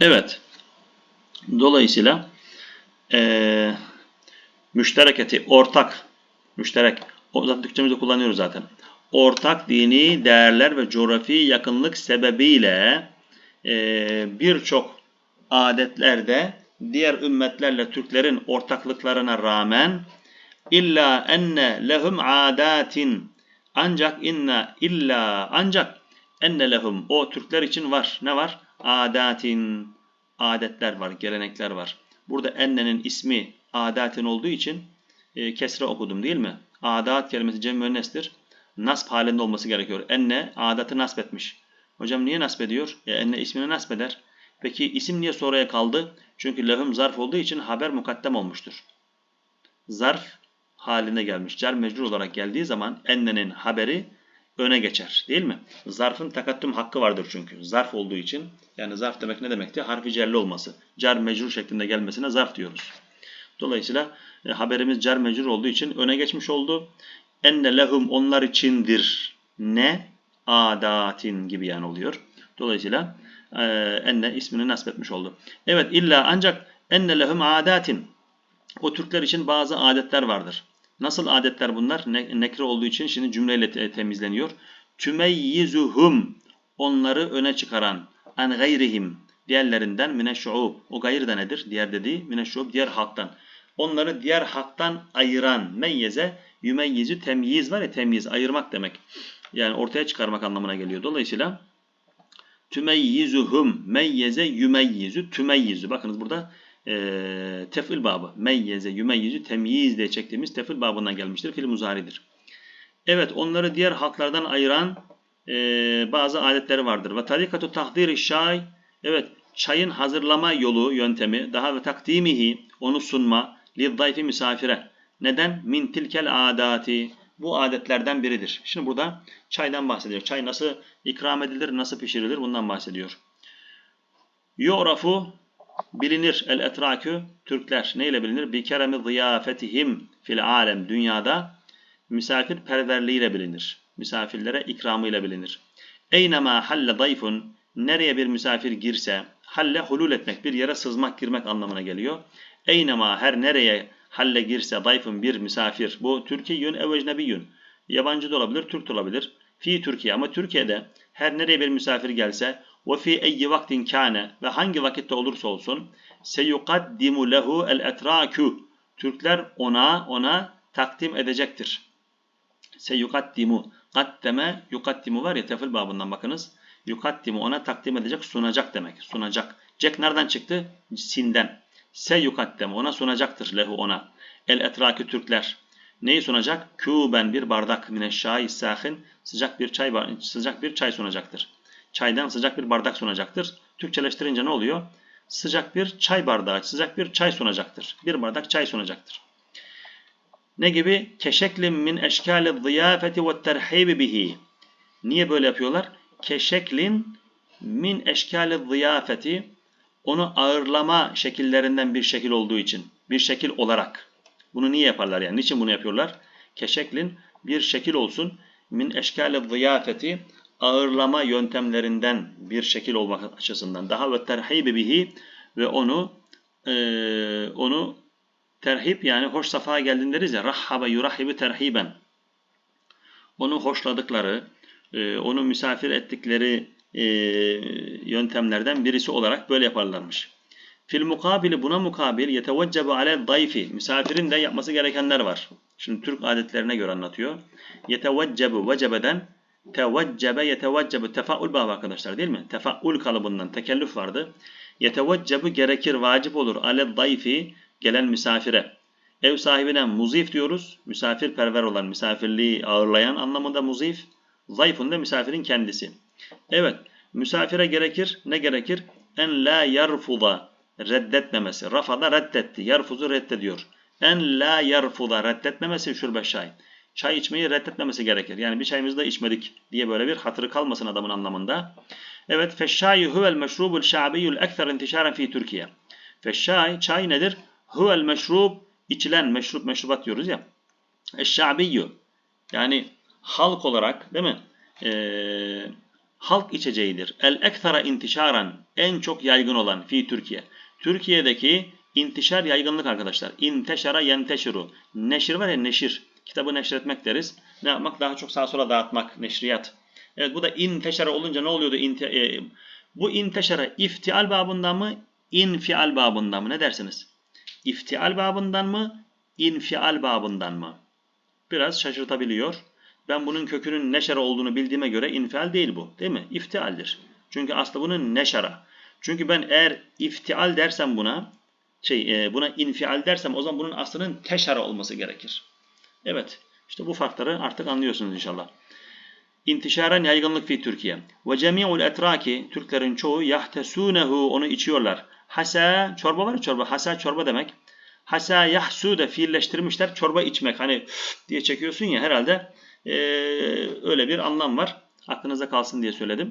Evet. Dolayısıyla eee müştereketi, ortak, müşterek, zaten Türkçemizde kullanıyoruz zaten. Ortak dini değerler ve coğrafi yakınlık sebebiyle eee, birçok adetlerde diğer ümmetlerle Türklerin ortaklıklarına rağmen illa enne lehum adatin ancak inna illa ancak enne lehum o Türkler için var. Ne var? Adatin adetler var, gelenekler var. Burada ennenin ismi adatin olduğu için e, kesre okudum değil mi? Adat kelimesi cem müennestir. Nasb halinde olması gerekiyor. Enne adatı nasb etmiş. Hocam niye nasb ediyor? E, enne ismini nasb eder. Peki isim niye sonraya kaldı? Çünkü lehum zarf olduğu için haber mukaddem olmuştur. Zarf haline gelmiş. Cer mecrur olarak geldiği zaman ennenin haberi öne geçer. Değil mi? Zarfın takattüm hakkı vardır çünkü. Zarf olduğu için. Yani zarf demek ne demekti? Harfi cerli olması. Cer mecrur şeklinde gelmesine zarf diyoruz. Dolayısıyla e, haberimiz cer mecrur olduğu için öne geçmiş oldu. Enne lehum onlar içindir. Ne? Adatin gibi yani oluyor. Dolayısıyla e, enne ismini nasbetmiş oldu. Evet illa ancak enne lehum adatin. O Türkler için bazı adetler vardır. Nasıl adetler bunlar? Ne, nekre olduğu için şimdi cümleyle te- temizleniyor. Tümeyyizuhum onları öne çıkaran an gayrihim diğerlerinden mineşşuub. O gayr da nedir? Diğer dediği mineşşuub diğer halktan. Onları diğer halktan ayıran meyyeze yümeyyizu temyiz var ya temyiz ayırmak demek. Yani ortaya çıkarmak anlamına geliyor. Dolayısıyla tümeyyizuhum meyyeze yümeyyizu tümeyyizu. Bakınız burada e, tefil babı. Meyyeze yümeyyizu temyiz diye çektiğimiz tefil babından gelmiştir. Fiil muzaridir. Evet onları diğer halklardan ayıran e, bazı adetleri vardır. Ve tarikatu tahdiri şay evet çayın hazırlama yolu yöntemi daha ve takdimihi onu sunma li dayfi misafire. Neden? Min tilkel adati. Bu adetlerden biridir. Şimdi burada çaydan bahsediyor. Çay nasıl ikram edilir, nasıl pişirilir bundan bahsediyor. Yu'rafu bilinir el etrakü Türkler neyle bilinir? Bi keremi ziyafetihim fil alem dünyada misafirperverliğiyle bilinir. Misafirlere ikramıyla bilinir. Eynema halle dayfun nereye bir misafir girse halle hulul etmek bir yere sızmak girmek anlamına geliyor. Eynema her nereye halle girse dayfun bir misafir bu Türkiye'yün ev ecnebiyyün yabancı da olabilir Türk de olabilir. Fi Türkiye ama Türkiye'de her nereye bir misafir gelse ve fi eyyi vaktin kâne ve hangi vakitte olursa olsun seyukaddimu lehu el etrakü Türkler ona ona takdim edecektir. Seyukaddimu kaddeme yukaddimu var ya tefil babından bakınız. Yukaddimu ona takdim edecek sunacak demek. Sunacak. Cek nereden çıktı? Sinden. Seyukaddemu ona sunacaktır lehu ona. El etrakü Türkler. Neyi sunacak? Küben bir bardak mineşşai sahin sıcak bir çay sıcak bir çay sunacaktır. Çaydan sıcak bir bardak sunacaktır. Türkçeleştirince ne oluyor? Sıcak bir çay bardağı, sıcak bir çay sunacaktır. Bir bardak çay sunacaktır. Ne gibi? Keşeklim min eşkali ziyafeti ve terhibi bihi. Niye böyle yapıyorlar? Keşeklin min eşkali ziyafeti onu ağırlama şekillerinden bir şekil olduğu için. Bir şekil olarak. Bunu niye yaparlar yani? Niçin bunu yapıyorlar? Keşeklin bir şekil olsun. Min eşkali ziyafeti ağırlama yöntemlerinden bir şekil olmak açısından. Daha ve terhibi bihi ve onu e, onu terhip yani hoş safhaya geldin deriz ya rahhaba yurahibi terhiben. Onu hoşladıkları, e, onu misafir ettikleri e, yöntemlerden birisi olarak böyle yaparlarmış. Fil mukabili buna mukabil yeteveccebu ale dayfi. Misafirin de yapması gerekenler var. Şimdi Türk adetlerine göre anlatıyor. Yeteveccebu vecebeden teveccebe yeteveccebu tefaul babı arkadaşlar değil mi? Tefaul kalıbından tekellüf vardı. Yeteveccebu gerekir, vacip olur ale dayfi gelen misafire. Ev sahibine muzif diyoruz. Misafirperver olan, misafirliği ağırlayan anlamında muzif. Zayfun da misafirin kendisi. Evet, misafire gerekir. Ne gerekir? En la yarfuda reddetmemesi. Rafada reddetti. Yarfuzu reddediyor. En la yarfuda reddetmemesi şurbe şay. Çay içmeyi reddetmemesi gerekir. Yani bir çayımızı da içmedik diye böyle bir hatırı kalmasın adamın anlamında. Evet, feşşayi huvel meşrubul şa'biyyul ekser intişaren fi Türkiye. Feşşay, çay nedir? Huvel meşrub, içilen meşrub, meşrubat diyoruz ya. Eşşa'biyyü, yani halk olarak değil mi? Ee, halk içeceğidir. El ekthara intişaran en çok yaygın olan fi Türkiye. Türkiye'deki intişar yaygınlık arkadaşlar. İnteşara yenteşiru. Neşir var ya neşir. Kitabı neşretmek deriz. Ne yapmak? Daha çok sağa sola dağıtmak. Neşriyat. Evet bu da inteşara olunca ne oluyordu? İnte, e, bu inteşara iftial babından mı? İnfial babından mı? Ne dersiniz? İftial babından mı? İnfial babından mı? Biraz şaşırtabiliyor. Ben bunun kökünün neşara olduğunu bildiğime göre infial değil bu. Değil mi? İftialdir. Çünkü aslı bunun neşara. Çünkü ben eğer iftial dersem buna, şey e, buna infial dersem o zaman bunun aslının teşara olması gerekir. Evet. İşte bu farkları artık anlıyorsunuz inşallah. İntişaren yaygınlık fi Türkiye. Ve cemi'ul etraki Türklerin çoğu yahtesunehu onu içiyorlar. Hasa çorba var ya çorba. Hasa çorba demek. Hasa yahsu da fiilleştirmişler. Çorba içmek. Hani diye çekiyorsun ya herhalde ee, öyle bir anlam var. Aklınıza kalsın diye söyledim.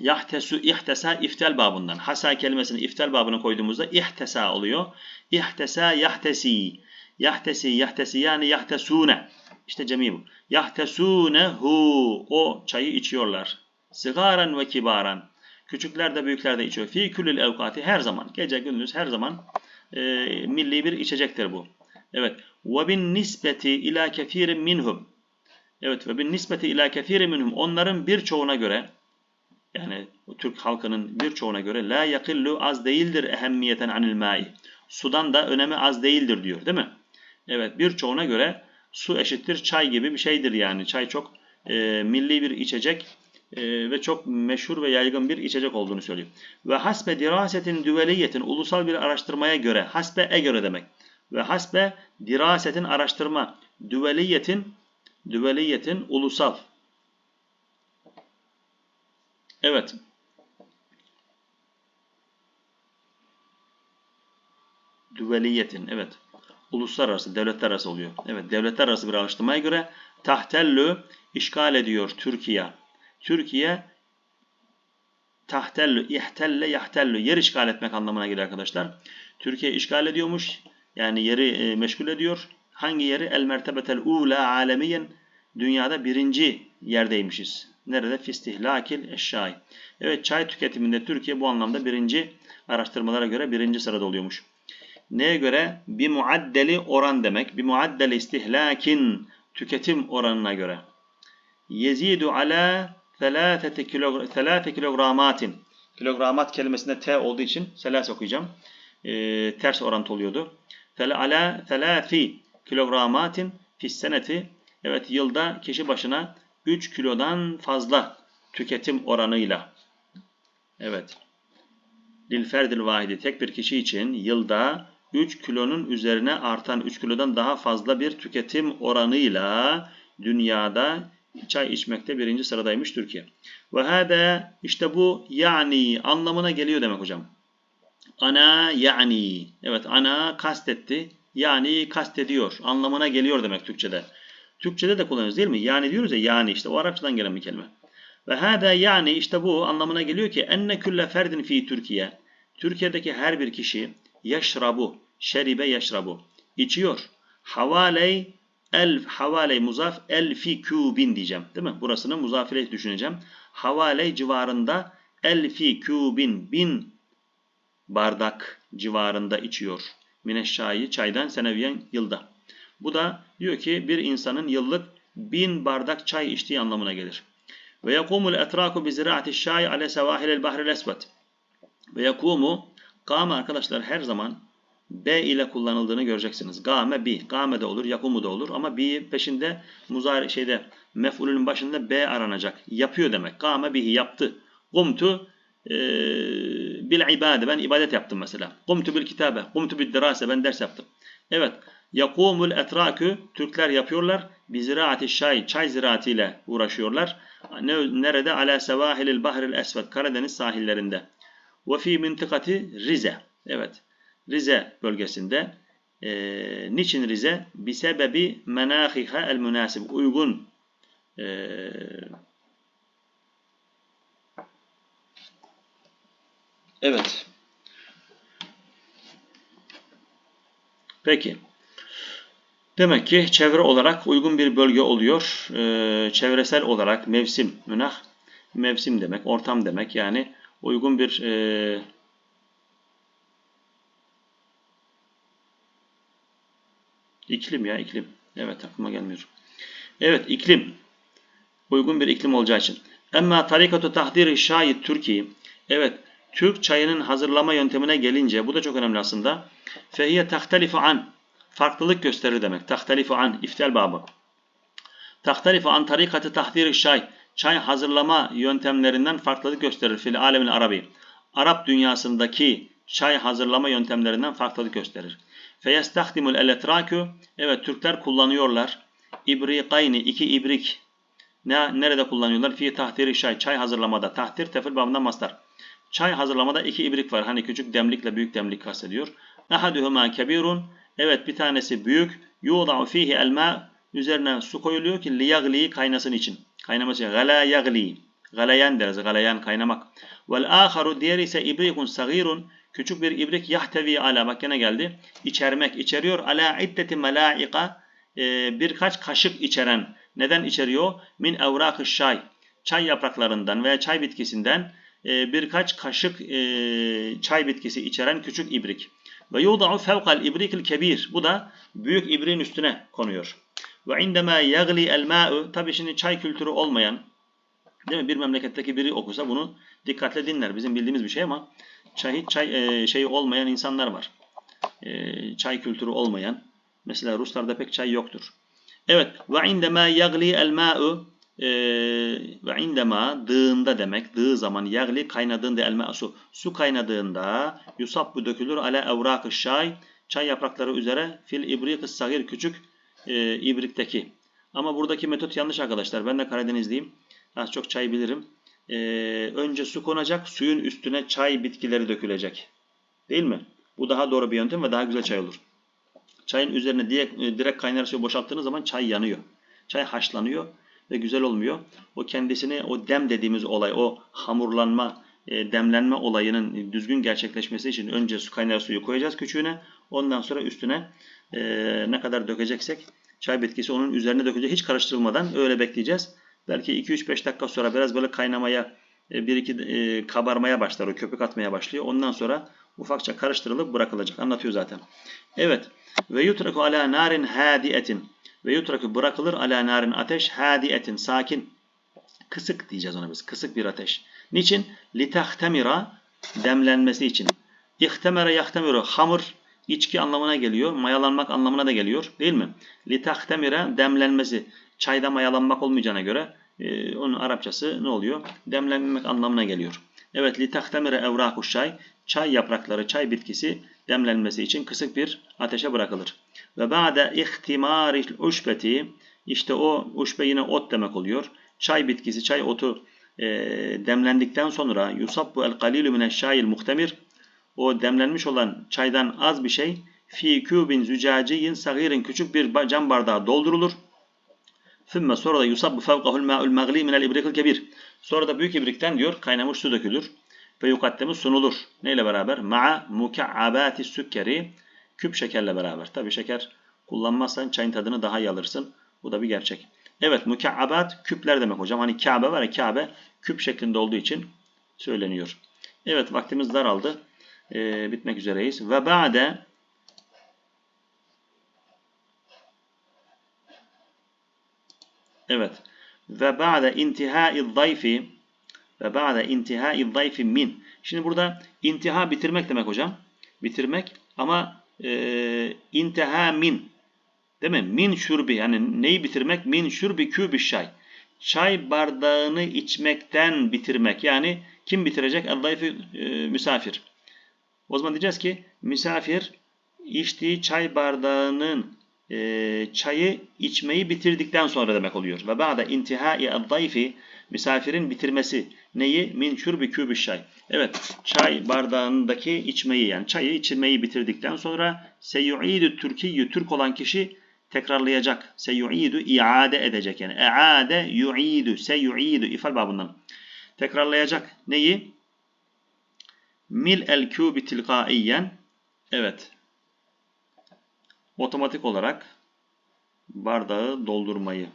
Yahtesu ihtesa iftel babından. Hasa kelimesini iftel babına koyduğumuzda ihtesa oluyor. İhtesa yahtesi. Yahtesi yahtesi yani yahtesune. İşte cemi bu. Yahtesunehu. O çayı içiyorlar. Sigaren ve kibaran. Küçükler de büyükler de içiyor. Fi külül evkati her zaman. Gece gündüz her zaman e, milli bir içecektir bu. Evet. Ve bin nispeti ila kefirin minhum. Evet ve bin nispeti ila kefirin minhum. Onların birçoğuna göre yani Türk halkının birçoğuna göre la yakillu az değildir ehemmiyeten anil mai. Sudan da önemi az değildir diyor değil mi? Evet birçoğuna göre su eşittir çay gibi bir şeydir yani. Çay çok e, milli bir içecek e, ve çok meşhur ve yaygın bir içecek olduğunu söylüyor. Ve hasbe dirasetin düveliyetin ulusal bir araştırmaya göre, hasbe e göre demek. Ve hasbe dirasetin araştırma, düveliyetin, düveliyetin ulusal. Evet. Düveliyetin, evet uluslararası, devletler arası oluyor. Evet, devletler arası bir araştırmaya göre tahtellü işgal ediyor Türkiye. Türkiye tahtellü, ihtelle, yahtellü yer işgal etmek anlamına geliyor arkadaşlar. Türkiye işgal ediyormuş. Yani yeri e, meşgul ediyor. Hangi yeri? El mertebetel ula alemiyen dünyada birinci yerdeymişiz. Nerede? Fistihlakil eşşai. Evet çay tüketiminde Türkiye bu anlamda birinci araştırmalara göre birinci sırada oluyormuş. Neye göre? Bir muaddeli oran demek. Bir muaddeli istihlakin tüketim oranına göre. Yezidu ala 3 kilogramatin. Kilogramat kelimesinde T olduğu için selas okuyacağım. E, ters orantı oluyordu. Ala 3 kilogramatin fis seneti. Evet yılda kişi başına 3 kilodan fazla tüketim oranıyla. Evet. Lil ferdil vahidi tek bir kişi için yılda 3 kilonun üzerine artan 3 kilodan daha fazla bir tüketim oranıyla dünyada çay içmekte birinci sıradaymış Türkiye. Ve hâde işte bu yani anlamına geliyor demek hocam. Ana yani. Evet ana kastetti. Yani kastediyor. Anlamına geliyor demek Türkçe'de. Türkçe'de de kullanıyoruz değil mi? Yani diyoruz ya yani işte o Arapçadan gelen bir kelime. Ve hâde yani işte bu anlamına geliyor ki enne külle ferdin fi Türkiye. Türkiye'deki her bir kişi yeşrabu, şeribe yeşrabu, içiyor. Havaley, el havaley muzaf, elfi kübin diyeceğim. Değil mi? Burasını muzafile düşüneceğim. Havaley civarında elfi kübin, bin bardak civarında içiyor. Mineşşayı çaydan seneviyen yılda. Bu da diyor ki bir insanın yıllık bin bardak çay içtiği anlamına gelir. Ve yakumul etraku bi ziraati şay ale sevahilel bahril esvet. Ve yakumu Game arkadaşlar her zaman B ile kullanıldığını göreceksiniz. Game bi. Game de olur, yakumu da olur ama bi peşinde muzari şeyde mef'ulün başında B aranacak. Yapıyor demek. Game bihi yaptı. Kumtu e, bil ibade. Ben ibadet yaptım mesela. Kumtu bil kitabe. Kumtu bil derase. Ben ders yaptım. Evet. Yakumul etrakü Türkler yapıyorlar. Bi ziraati şay. Çay ziraatiyle uğraşıyorlar. Nerede? Ala sevahilil bahril esved. Karadeniz sahillerinde. Ve fi mintikati Rize. Evet. Rize bölgesinde. E, niçin Rize? Bi sebebi menahiha el münasib. Uygun e, Evet. Peki. Demek ki çevre olarak uygun bir bölge oluyor. Ee, çevresel olarak mevsim, münah mevsim demek, ortam demek. Yani uygun bir e, iklim ya iklim. Evet aklıma gelmiyor. Evet iklim. Uygun bir iklim olacağı için. Emma tarikatu tahdiri şayit Türkiye. Evet Türk çayının hazırlama yöntemine gelince bu da çok önemli aslında. Fehiye tahtelifu an. Farklılık gösterir demek. Tahtelifu an. iftel babı. Tahtelifu an tarikatı tahdiri şay. Çay hazırlama yöntemlerinden farklılık gösterir. Fil alemin arabi. Arap dünyasındaki çay hazırlama yöntemlerinden farklılık gösterir. Feyestahdimul eletrakü. Evet Türkler kullanıyorlar. İbrikayni iki ibrik. Ne, nerede kullanıyorlar? Fi tahtiri şay. Çay hazırlamada. Tahtir tefil babından mastar. Çay hazırlamada iki ibrik var. Hani küçük demlikle büyük demlik kastediyor. Ahaduhuma kebirun. Evet bir tanesi büyük. Yuda'u fihi elma. Üzerine su koyuluyor ki liyagli kaynasın için. Kaynaması için. Gala yagli. Galayan deriz. Galayan kaynamak. Vel aharu diğer ise ibrikun sagirun. Küçük bir ibrik yahtevi ala. Bak gene geldi. İçermek. içeriyor. Ala iddeti melaika. Ee, birkaç kaşık içeren. Neden içeriyor? Min evrakı şay. Çay yapraklarından veya çay bitkisinden e, birkaç kaşık e, çay bitkisi içeren küçük ibrik. Ve yuda'u fevkal ibrikil kebir. Bu da büyük ibriğin üstüne konuyor. Ve indema yagli el ma'u. Tabi şimdi çay kültürü olmayan, değil mi? Bir memleketteki biri okusa bunu dikkatle dinler. Bizim bildiğimiz bir şey ama çay hiç çay e, şeyi olmayan insanlar var. E, çay kültürü olmayan. Mesela Ruslarda pek çay yoktur. Evet. Ve indema yagli el ma'u ve indema dığında demek. Dığı zaman yagli kaynadığında elma su. Su kaynadığında yusabbu dökülür ala evrakı şay. Çay yaprakları üzere fil ibrikı sagir küçük e, ibrikteki. Ama buradaki metot yanlış arkadaşlar. Ben de Karadenizliyim. Az çok çay bilirim. E, önce su konacak. Suyun üstüne çay bitkileri dökülecek. Değil mi? Bu daha doğru bir yöntem ve daha güzel çay olur. Çayın üzerine direkt, direkt kaynar suyu boşalttığınız zaman çay yanıyor. Çay haşlanıyor ve güzel olmuyor. O kendisini o dem dediğimiz olay, o hamurlanma, e, demlenme olayının düzgün gerçekleşmesi için önce su kaynar suyu koyacağız küçüğüne. Ondan sonra üstüne e, ne kadar dökeceksek çay bitkisi onun üzerine dökecek. Hiç karıştırılmadan öyle bekleyeceğiz. Belki 2-3-5 dakika sonra biraz böyle kaynamaya, e, bir iki e, kabarmaya başlar. O köpük atmaya başlıyor. Ondan sonra ufakça karıştırılıp bırakılacak. Anlatıyor zaten. Evet. Ve yutraku ala narin hadiyetin. Ve yutraku bırakılır ala narin ateş hadiyetin sakin. Kısık diyeceğiz ona biz. Kısık bir ateş. Niçin? Litahtemira demlenmesi için. İhtemere yahtemiru hamur içki anlamına geliyor. Mayalanmak anlamına da geliyor. Değil mi? Litahtemira demlenmesi. Çayda mayalanmak olmayacağına göre e, onun Arapçası ne oluyor? Demlenmek anlamına geliyor. Evet litahtemire evraku çay. Çay yaprakları, çay bitkisi demlenmesi için kısık bir ateşe bırakılır. Ve ba'de ihtimaril uşbeti işte o uşbe yine ot demek oluyor. Çay bitkisi, çay otu e, demlendikten sonra yusabbu el kalilu mineşşayil muhtemir o demlenmiş olan çaydan az bir şey fi kübin zücaciyin sagirin küçük bir cam bardağı doldurulur. Thümme sonra da yusabbu fevkahul ma'ul magli minel ibrikil kebir. Sonra da büyük ibrikten diyor kaynamış su dökülür. Ve yukaddemu sunulur. Neyle beraber? Ma'a muka'abati sükkeri. Küp şekerle beraber. Tabi şeker kullanmazsan çayın tadını daha iyi alırsın. Bu da bir gerçek. Evet muka'abat küpler demek hocam. Hani Kabe var ya Kabe küp şeklinde olduğu için söyleniyor. Evet vaktimiz daraldı. Ee, bitmek üzereyiz. Ve ba'de Evet. Ve ba'de intihai zayfi ve ba'de intihai zayfi min. Şimdi burada intiha bitirmek demek hocam. Bitirmek ama e, intiha min. Değil mi? Min şurbi yani neyi bitirmek? Min şurbi kübü şay. Çay bardağını içmekten bitirmek. Yani kim bitirecek? El-zayfi e, misafir. O zaman diyeceğiz ki misafir içtiği çay bardağının e, çayı içmeyi bitirdikten sonra demek oluyor. Ve ba'de intihai ad-dayfi misafirin bitirmesi neyi? Min şurbi kübü çay. Evet, çay bardağındaki içmeyi yani çayı içmeyi bitirdikten sonra seyu'idu türkiyyü Türk olan kişi tekrarlayacak. Seyu'idu iade edecek yani. E'ade yu'idu seyu'idu ifal babından. Tekrarlayacak. Neyi? Mil el kübi tilkaiyen. Evet otomatik olarak bardağı doldurmayı